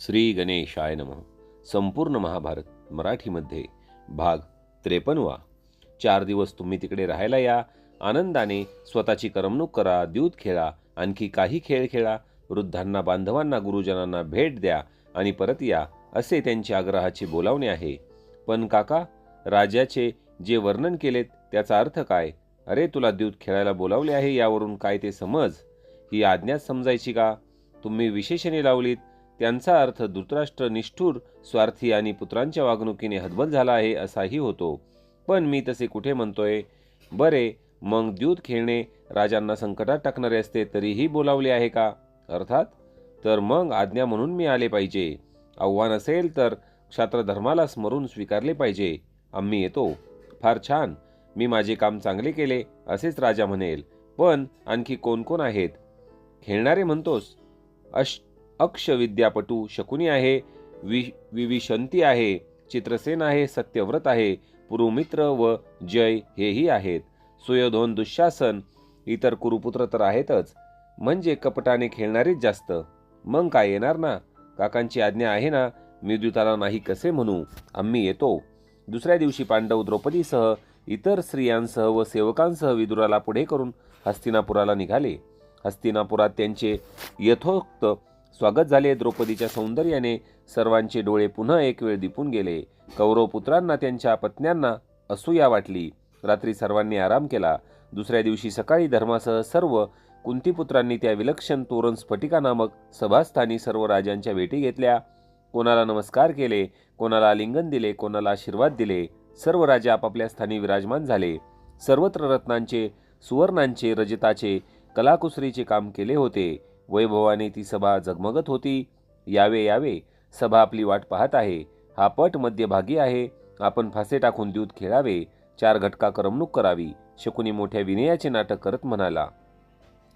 श्री गणेशाय नमः. संपूर्ण महाभारत मराठीमध्ये भाग त्रेपन्नवा चार दिवस तुम्ही तिकडे राहायला या. आनंदाने स्वतःची करमणूक करा द्यूत खेळा आणखी काही खेळ खेळा. वृद्धांना बांधवांना गुरुजनांना भेट द्या आणि परत या असे त्यांचे आग्रहाचे बोलावणे आहे. पण काका राजाचे जे वर्णन केलेत त्याचा अर्थ काय? अरे तुला द्यूत खेळायला बोलावले आहे यावरून काय ते समज? ही आज्ञाच समजायची का? तुम्ही विशेषणे लावलीत. त्यांचा अर्थ धृतराष्ट्र निष्ठूर स्वार्थी आणि पुत्रांच्या वागणुकीने हतबल झाला आहे असाही होतो. पण मी तसे कुठे म्हणतोय? बरे मग द्यूत खेळणे राजांना संकटात टाकणारे असते तरीही बोलावले आहे का? अर्थात तर मग आज्ञा म्हणून मी आले पाहिजे. आव्हान असेल तर क्षात्रधर्माला स्मरून स्वीकारले पाहिजे. आम्ही येतो. फार छान. मी माझे काम चांगले केले असेच राजा म्हणेल. पण आणखी कोण कोण आहेत? खेळणारे म्हणतोस? अश अक्षविद्यापटू शकुनी आहे वि विविशंती आहे चित्रसेन आहे सत्यव्रत आहे पुरुमित्र व जय हेही आहेत. सुयोधन दुःशासन इतर कुरुपुत्र तर आहेतच म्हणजे कपटाने खेळणारेच जास्त. मग काय येणार ना? काकांची आज्ञा आहे ना? मी द्युताला नाही कसे म्हणू? आम्ही येतो. दुसऱ्या दिवशी पांडव द्रौपदीसह इतर स्त्रियांसह व सेवकांसह विदुराला पुढे करून हस्तिनापुराला निघाले. हस्तिनापुरात त्यांचे यथोक्त स्वागत झाले द्रौपदीच्या सौंदर्याने. सर्वांचे डोळे पुन्हा एक वेळ दिपून गेले. कौरव पुत्रांना त्यांच्या पत्न्यांना असूया वाटली. रात्री सर्वांनी आराम केला. दुसऱ्या दिवशी सकाळी धर्मासह सर्व कुंतीपुत्रांनी त्या विलक्षण तोरण स्फटिका नामक सभास्थानी सर्व राजांच्या भेटी घेतल्या. कोणाला नमस्कार केले कोणाला आलिंगन दिले कोणाला आशीर्वाद दिले सर्व राजा आपापल्या स्थानी विराजमान झाले. सर्वत्र रत्नांचे सुवर्णांचे रजताचे कलाकुसरीचे काम केले होते. वैभवाने ती सभा जगमगत होती. यावे यावे. सभा आपली वाट पाहत आहे. हा पट मध्यभागी आहे. आपण फासे टाकून द्यूत खेळावे. चार घटका करमणूक करावी. शकुनी मोठ्या विनयाचे नाटक करत म्हणाला.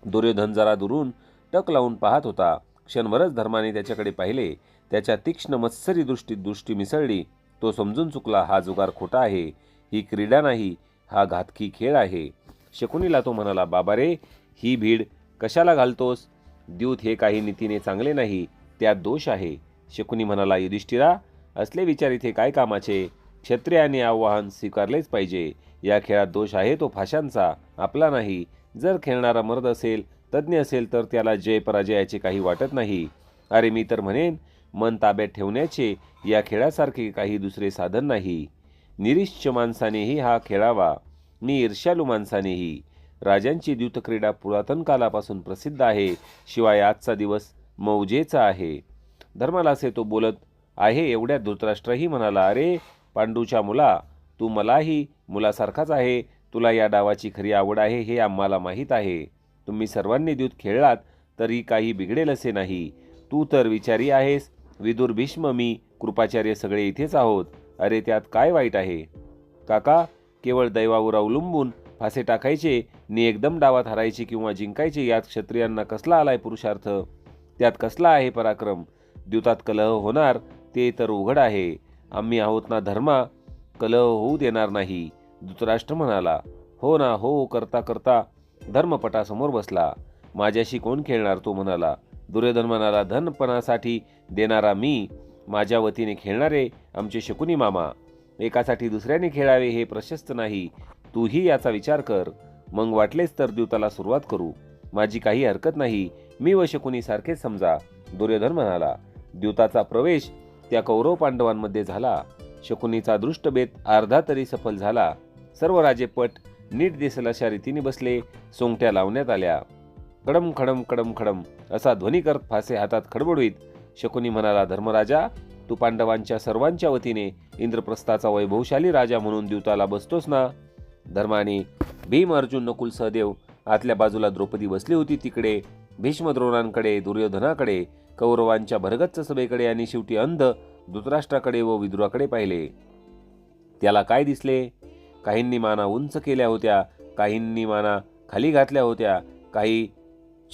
दुर्योधन जरा दुरून टक लावून पाहत होता. क्षणभरच धर्माने त्याच्याकडे पाहिले. त्याच्या तीक्ष्ण मत्सरी दृष्टीत दृष्टी मिसळली. तो समजून चुकला हा जुगार खोटा आहे. ही क्रीडा नाही. हा घातकी खेळ आहे. शकुनीला तो म्हणाला बाबा रे ही भीड कशाला घालतोस? द्यूत हे काही नीतीने चांगले नाही त्यात दोष आहे. शकुनी म्हणाला युधिष्ठिरा असले विचार इथे काय कामाचे? क्षत्रियाने आव्हान स्वीकारलेच पाहिजे. या खेळात दोष आहे तो फाशांचा आपला नाही. जर खेळणारा मर्द असेल तज्ज्ञ असेल तर त्याला जय पराजयाचे काही वाटत नाही. अरे मी तर म्हणेन मन ताब्यात ठेवण्याचे या खेळासारखे काही दुसरे साधन नाही. निरिश्च माणसानेही हा खेळावा. मी ईर्ष्यालू माणसानेही. राजांची द्यूतक्रीडा पुरातन कालापासून प्रसिद्ध आहे. शिवाय आजचा दिवस मौजेचा आहे. धर्माला असे तो बोलत आहे एवढ्या धृतराष्ट्रही म्हणाला अरे पांडूच्या मुला तू मलाही मुलासारखाच आहे. तुला या डावाची खरी आवड आहे हे आम्हाला माहीत आहे. तुम्ही सर्वांनी द्यूत खेळलात तरी काही बिघडेल असे नाही. तू तर विचारी आहेस. विदुर भीष्म मी कृपाचार्य सगळे इथेच आहोत. अरे त्यात काय वाईट आहे? काका केवळ दैवावर अवलंबून फासे टाकायचे नि एकदम डावात हरायचे किंवा जिंकायचे यात क्षत्रियांना कसला आलाय पुरुषार्थ? त्यात कसला आहे पराक्रम? द्युतात कलह होणार ते तर उघड आहे. आम्ही आहोत ना धर्मा कलह होऊ देणार नाही. धृतराष्ट्र म्हणाला हो ना हो करता करता. धर्मपटासमोर बसला. माझ्याशी कोण खेळणार? तो म्हणाला. दुर्योधन म्हणाला धनपणासाठी देणारा मी. माझ्या वतीने खेळणारे आमचे शकुनी मामा. एकासाठी दुसऱ्याने खेळावे हे प्रशस्त नाही. तूही याचा विचार कर. मग वाटलेच तर द्यूताला सुरुवात करू. माझी काही हरकत नाही. मी व शकुनी सारखेच समजा. दुर्योधन म्हणाला द्यूताचा प्रवेश त्या कौरव पांडवांमध्ये झाला. शकुनीचा दृष्टबेत अर्धा तरी सफल झाला. सर्व राजेपट नीट दिसेल अशा रीतीने बसले सोंगट्या लावण्यात आल्या. कडम खडम कडम खडम असा ध्वनी करत फासे हातात खडबडवीत शकुनी म्हणाला धर्मराजा तू पांडवांच्या सर्वांच्या वतीने इंद्रप्रस्थाचा वैभवशाली राजा म्हणून द्यूताला बसतोस ना? धर्माने भीम अर्जुन नकुल सहदेव आतल्या बाजूला द्रौपदी बसली होती तिकडे. भीष्म द्रोणांकडे दुर्योधनाकडे कौरवांच्या भरगच्च सभेकडे आणि शेवटी अंध धृतराष्ट्राकडे व विदुराकडे पाहिले. त्याला काय दिसले? काहींनी माना उंच केल्या होत्या काहींनी माना खाली घातल्या होत्या काही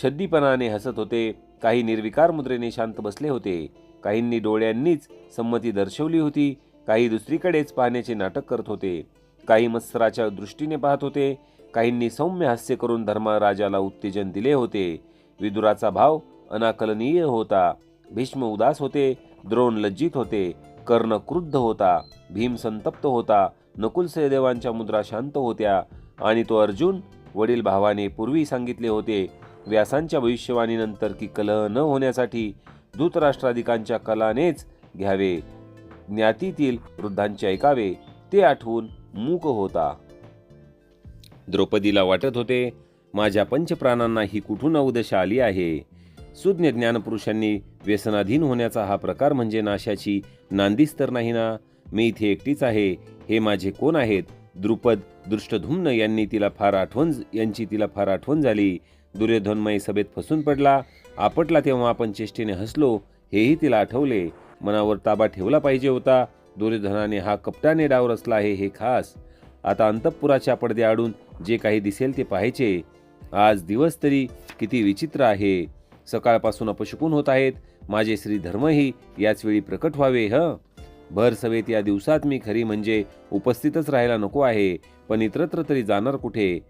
छद्दीपणाने हसत होते काही निर्विकार मुद्रेने शांत बसले होते काहींनी डोळ्यांनीच संमती दर्शवली होती काही दुसरीकडेच पाहण्याचे नाटक करत होते. काही मत्सराच्या दृष्टीने पाहत होते. काहींनी सौम्य हास्य करून धर्मराजाला उत्तेजन दिले होते. विदुराचा भाव अनाकलनीय होता. भीष्म उदास होते द्रोण लज्जित होते कर्ण क्रुद्ध होता भीम संतप्त होता नकुल सहदेवांच्या मुद्रा शांत होत्या आणि तो अर्जुन वडील भावाने पूर्वी सांगितले होते व्यासांच्या भविष्यवाणीनंतर की कलह न होण्यासाठी धूतराष्ट्राधिकांच्या कलानेच घ्यावे ज्ञातीतील वृद्धांचे ऐकावे ते आठवून मूक होता. द्रौपदीला वाटत होते माझ्या पंचप्राणांना ही कुठून अवदशा आली आहे? सुज्ञ ज्ञानपुरुषांनी व्यसनाधीन होण्याचा हा प्रकार म्हणजे नाशाची नांदीच तर नाही ना? मी इथे एकटीच आहे हे माझे कोण आहेत? द्रुपद दृष्टधुम्न यांनी तिला फार आठवण यांची तिला फार आठवण झाली. दुर्योधनमय सभेत फसून पडला. आपटला तेव्हा आपण चेष्टेने हसलो हेही तिला आठवले. मनावर ताबा ठेवला पाहिजे होता. दुर्योधनाने हा कपटाने डाव रचला आहे हे खास. आता अंतःपुराच्या पडद्याआडून जे काही दिसेल ते पाहायचे. आज दिवस तरी किती विचित्र आहे. सकाळपासून अपशकून होत आहेत. माझे श्री धर्मही याच वेळी प्रकट व्हावे ह? भर सभेत या दिवसात मी खरी म्हणजे उपस्थितच राहायला नको आहे पण इतरत्र तरी जाणार कुठे?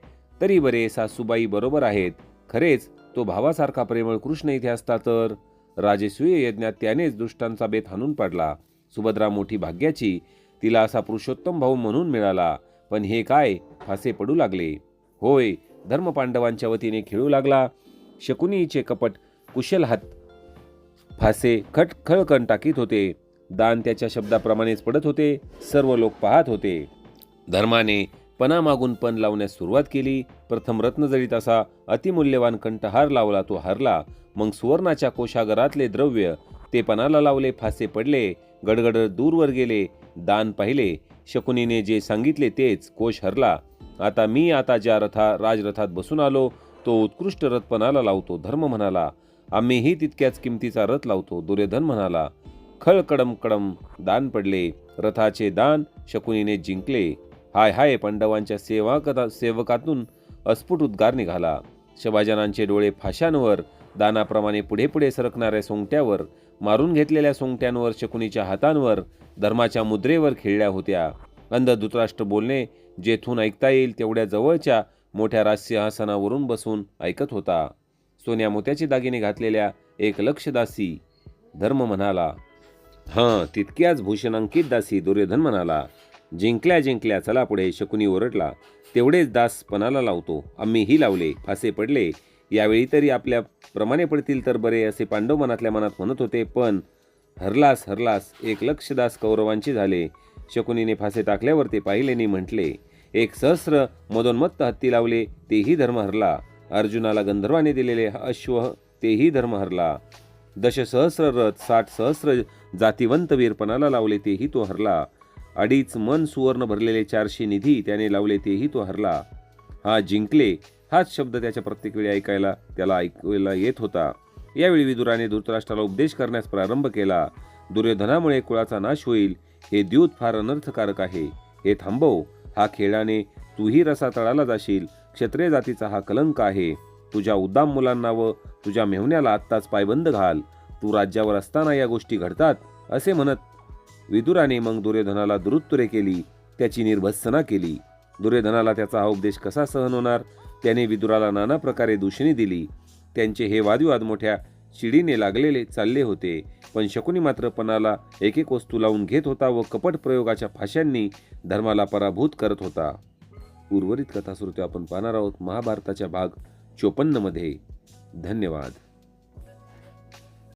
तरी बरे सासूबाई बरोबर आहेत. खरेच तो भावासारखा प्रेमळ कृष्ण इथे असता तर? राजेसूय यज्ञात त्यानेच दुष्टांचा बेत हाणून पाडला. सुभद्रा मोठी भाग्याची तिला असा पुरुषोत्तम भाऊ म्हणून मिळाला. पण हे काय? फासे पडू लागले. होय धर्मपांडवांच्या वतीने खेळू लागला. शकुनीचे कपट कुशल हात फासे खट खळकण टाकीत होते. दान त्याच्या शब्दाप्रमाणेच पडत होते. सर्व लोक पाहत होते. धर्माने पणा मागून पण लावण्यास सुरुवात केली. प्रथम रत्नजळीत असा अतिमूल्यवान कंठहार लावला तो हरला. मग सुवर्णाच्या कोशागरातले द्रव्य ते पणाला लावले फासे पडले. गडगड दूरवर गेले दान पाहिले. शकुनीने जे सांगितले तेच कोश हरला. आता मी आता ज्या रथा राजरथात बसून आलो तो उत्कृष्ट रथ पणाला लावतो धर्म म्हणाला. आम्हीही तितक्याच किमतीचा रथ लावतो दुर्योधन म्हणाला. खळ कडम कडम दान पडले रथाचे दान शकुनीने जिंकले. हाय हाय पांडवांच्या सेवाकता सेवकातून अस्फुट उद्गार निघाला. शभाजनांचे डोळे फाशांवर दानाप्रमाणे पुढे पुढे सरकणाऱ्या सोंगट्यावर मारून घेतलेल्या सोंगट्यांवर शकुनीच्या हातांवर धर्माच्या मुद्रेवर खेळल्या होत्या. अंध धृतराष्ट्र बोलणे जेथून ऐकता येईल तेवढ्या जवळच्या मोठ्या राजसिंहासनावरून बसून ऐकत होता. सोन्या मोत्याचे दागिने घातलेल्या एक लक्षदासी धर्म म्हणाला हां तितक्याच भूषणांकित दासी दुर्योधन म्हणाला. जिंकल्या जिंकल्या चला पुढे शकुनी ओरडला. तेवढेच दास पणाला लावतो. आम्हीही लावले फासे पडले. यावेळी तरी आपल्या प्रमाणे पडतील तर बरे असे पांडव मनातल्या मनात म्हणत होते. पण हरलास हरलास एक लक्षदास कौरवांचे झाले. शकुनीने फासे टाकल्यावर ते पाहिलेनी म्हटले एक सहस्र मदोन्मत्त हत्ती लावले तेही धर्म हरला. अर्जुनाला गंधर्वाने दिलेले अश्व तेही धर्म हरला. दशसहस्र रथ साठ सहस्र जातिवंत वीरपणाला लावले तेही तो हरला. अडीच मन सुवर्ण भरलेले चारशे निधी त्याने लावले तेही तो हरला. हा जिंकले हाच शब्द त्याच्या प्रत्येक वेळी ऐकायला त्याला ऐकायला येत होता. यावेळी विदुराने धृतराष्ट्राला उपदेश करण्यास प्रारंभ केला. दुर्योधनामुळे कुळाचा नाश होईल हे द्यूत फार अनर्थकारक आहे. हे थांबव हा खेळाने तूही रसा तळाला जाशील. क्षत्रिय जातीचा हा कलंक आहे. तुझ्या उद्दाम मुलांना व तुझ्या मेहुण्याला आत्ताच पायबंद घाल. तू राज्यावर असताना या गोष्टी घडतात असे म्हणत विदुराने मग दुर्योधनाला दुरुत्तरे केली. त्याची निर्भत्सना केली. दुर्योधनाला त्याचा हा उपदेश कसा सहन होणार? त्याने विदुराला नाना प्रकारे दूषणी दिली. त्यांचे हे वादविवाद मोठ्या शिडीने लागलेले चालले होते. पण शकुनी मात्र पणाला एक एक वस्तू लावून घेत होता व कपट प्रयोगाच्या फाशांनी धर्माला पराभूत करत होता. उर्वरित कथाश्रुती आपण पाहणार आहोत महाभारताच्या भाग चोपन्नमध्ये. धन्यवाद.